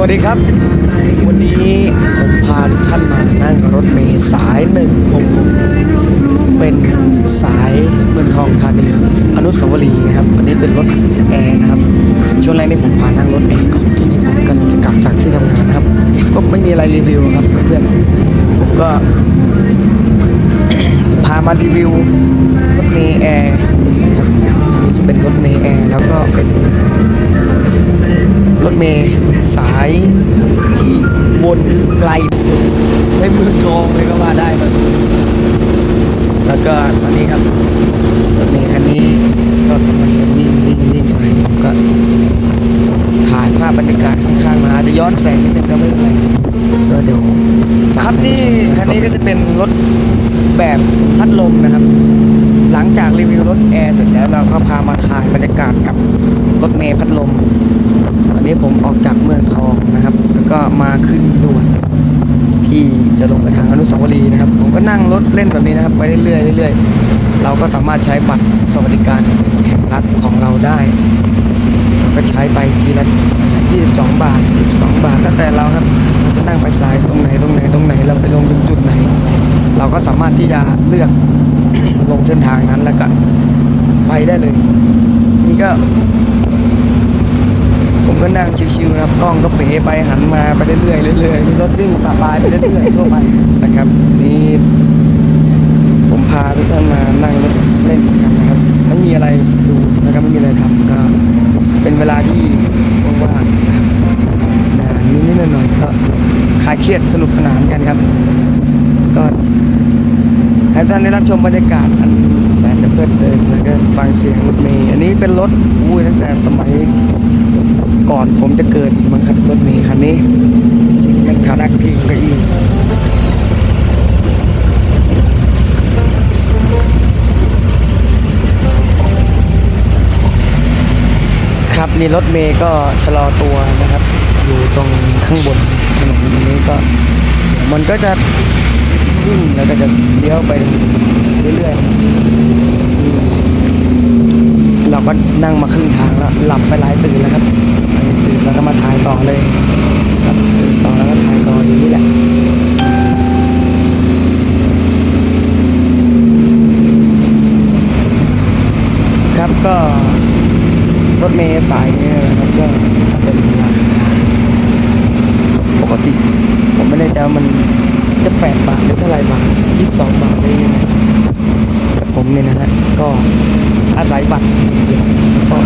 วัสดีครับ วันนี้ผมพาท่านมานั่งรถเมล์สายหนึ่งหกเป็นสายเมืองทองธานีอนุสาวรีย์นะครับวันนี้เป็นรถแอร์นะครับช่วงแรกนี่ผมพานั่งรถแอร์ก่อนตอนนี้ผมกำลังจะกลับจากที่ทำงานนะครับ ก็ไม่มีอะไรรีวิวครับเพื่อนผมก็ พามารีวิวรถเมล์แอร์นะครับเป็นรถเมล์แอร์แล้วก็เป็นรถเมล์ สายที่วนไกลสุดในเมืองทองเลยก็ว่าได้ครับแล้วก็ตอนนี้ครับรถเมล์คันนี้ก็กำลังจะวิ่งวิ่งวิ่งไปก็ถ่ายภาพบรรยากาศข้างๆมาอาจจะย้อนแสงนิดนึงก็ไม่เป็นไรก็เดี๋ยวครับนี่คันนี้ก็จะเป็นรถแบบพัดลมนะครับ หลังจากรีวิวรถแอร์เสร็จแล้วเราก็พามา ก็มาขึ้นด่วนที่จะลงไปทางอนุสาวรีย์นะครับ ผมก็นั่งรถเล่นแบบนี้นะครับ ไปเรื่อยๆเรื่อยๆเราก็สามารถใช้บัตรสวัสดิการแห่งรัฐของเราได้เราก็ใช้ไปทีละ22 บาท 12 บาทแล้วแต่เราครับเราจะนั่งไปสายตรงไหนตรงไหนตรงไหนเราไปลงตรงจุดไหน เราก็สามารถที่จะเลือกลงเส้นทางนั้นแล้วก็ไปได้เลย นี่ก็ นั่งชิวๆนะครับกล้องก็เป๋ไปหันมาไปเรื่อยๆเรื่อยๆมีรถวิ่งปะปายไปเรื่อยๆทั่วไปนะครับนี่ผมพาทุกท่านมานั่งเล่นกันนะครับไม่มีอะไรดูนะครับไม่มีอะไรทำก็เป็นเวลาที่ว่างๆจากงานนิดๆหน่อยๆก็คลายเครียดสนุกสนานกันครับ ก็ให้ท่านได้รับชมบรรยากาศอันแสนจะเพลิดเพลินแล้วก็ฟังเสียงรถเมล์อันนี้เป็นรถอุ้ยตั้งแต่สมัย ก่อนผมจะเกิดมั้งครับรถเมล์คันนี้ยังขานักพิงไปอีกครับนี่รถเมย์ก็ชะลอตัวนะครับ อยู่ตรงข้างบนถนนนี้ก็ มันก็จะวิ่งแล้วก็จะเลี้ยวไปเรื่อยๆเราก็นั่งมาครึ่งทางแล้วหลับไปหลายตื่นแล้วครับ ก็มาถ่ายต่อเลยครับต่อแล้วก็ถ่ายต่ออย่างนี้แหละครับก็รถเมล์สายนี้นะครับก็เป็นราคาปกติ ผมไม่แน่ใจว่ามันจะแปดบาทหรือเท่าไรบาทยี่สิบสองบาทได้ยังไงแต่ผมเนี่ยนะฮะก็อาศัยบัตรก็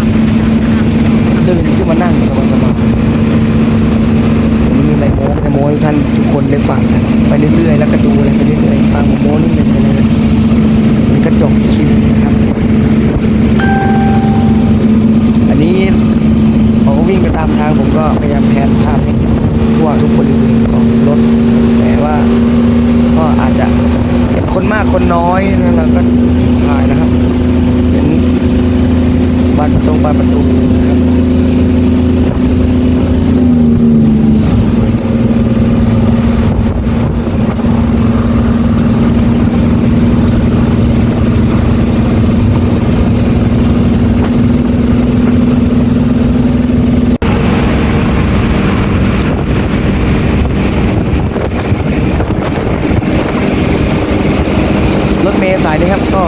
เดินขึ้นมานั่งสบายๆผมมีอะไรโม้จะโม้ให้ท่านทุกคนได้ฟังกันไปเรื่อยๆแล้วก็ดูอะไรไปเรื่อยๆฟังผมโม้นิดนึงไปเลยมันก็จบคลิปนะครับ อันนี้ผมก็วิ่งไปตามทางผมก็พยายามแพนภาพให้ทั่วทุกบริเวณของรถ แต่ว่าก็อาจจะเห็น คนมากคนน้อยนั่นเราก็ถ่ายนะครับ เห็นบานประตูบานประตูนะครับรถเมล์สายนี้ครับก็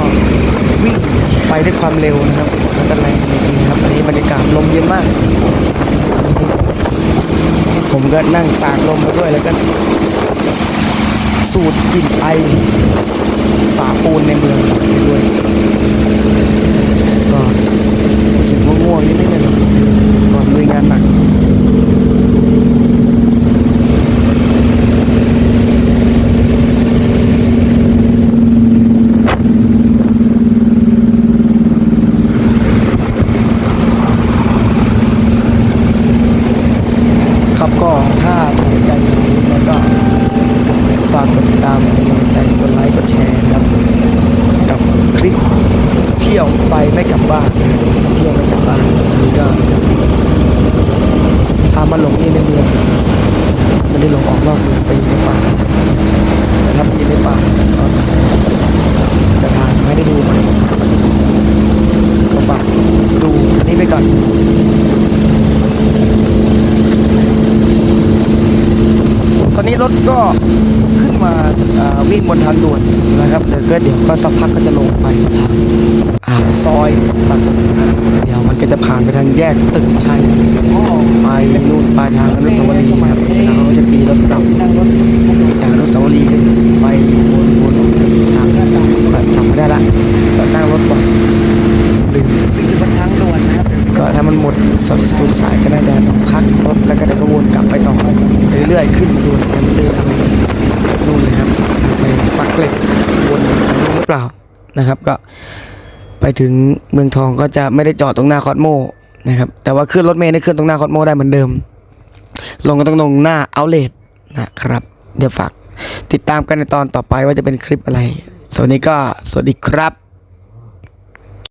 วิ่งไป ด้วยความเร็วนะครับแล้วก็แรงจริงครับอันนี้บรรยากาศลมเย็นมาก ผมก็นั่งตากลมไปด้วยแล้วก็ สูดกลิ่นไอป่าปูนในเมืองไปด้วยก็รู้สึกง่วงๆนิดนึงนะครับยงานหนัก ครับ ก็ถ้าถูกใจนี้แล้วก็ฝากกดติดตามกำลังใจกดไลค์กดแชร์ครับ กับคลิปเที่ยวไปไม่กลับบ้านเที่ยวไม่กลับบ้านอันนี้ก็พามาหลงนี่ในเมืองไม่ได้หลงออกนอกเมืองไปอยู่ในป่าแต่ถ้าไปอยู่ในป่าก็จะทางให้ได้ดูใหม่ก็ฝากดูอันนี้ไปก่อน นี้ รถก็ขึ้นมาวิ่งบนทางด่วนนะครับเดี๋ยวก็เดี๋ยวก็สักพักก็จะลงไปทางซอยสัตว์เดี๋ยวมันก็จะผ่านไปทางแยกตึกชัยไปนู่นไปทางอนุสาวรีย์ครับเสร็จแล้วเขาก็จะมีรถกลับจากอนุสาวรีย์ไปบนวนออกไปทางก็จำไม่ได้ละก็นั่งรถบ่อยลืม อยู่บนทางด่วนนะครับ ก็ถ้ามันหมดสุดสุดสายก็น่าจะพักรถแล้วก็เดี๋ยวก็วนกลับไปต่อไปเรื่อยๆขึ้นด่วนไปเรื่อยๆนู่นเลยครับไปปักเกร็ดวนไปนู่นหรือเปล่า นะครับก็ไปถึงเมืองทองก็จะไม่ได้จอดตรงหน้าคอสโมนะครับแต่ว่าขึ้นรถเมล์ได้ขึ้นตรงหน้าคอสโมได้เหมือนเดิม ลงก็ต้องลงหน้าเอาเลทนะครับ เดี๋ยวฝากติดตามกันในตอนต่อไปว่าจะเป็นคลิปอะไรสวัสดีก็สวัสดีครับ